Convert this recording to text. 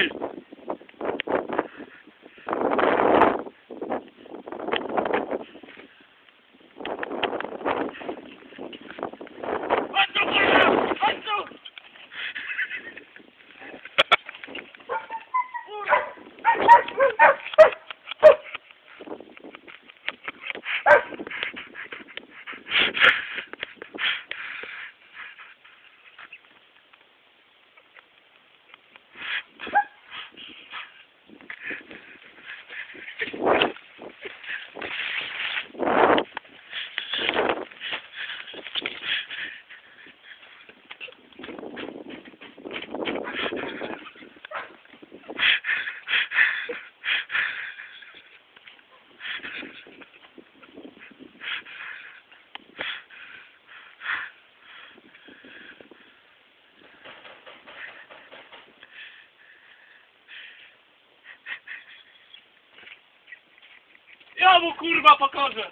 đi Thank you. Ja mu kurwa pokażę.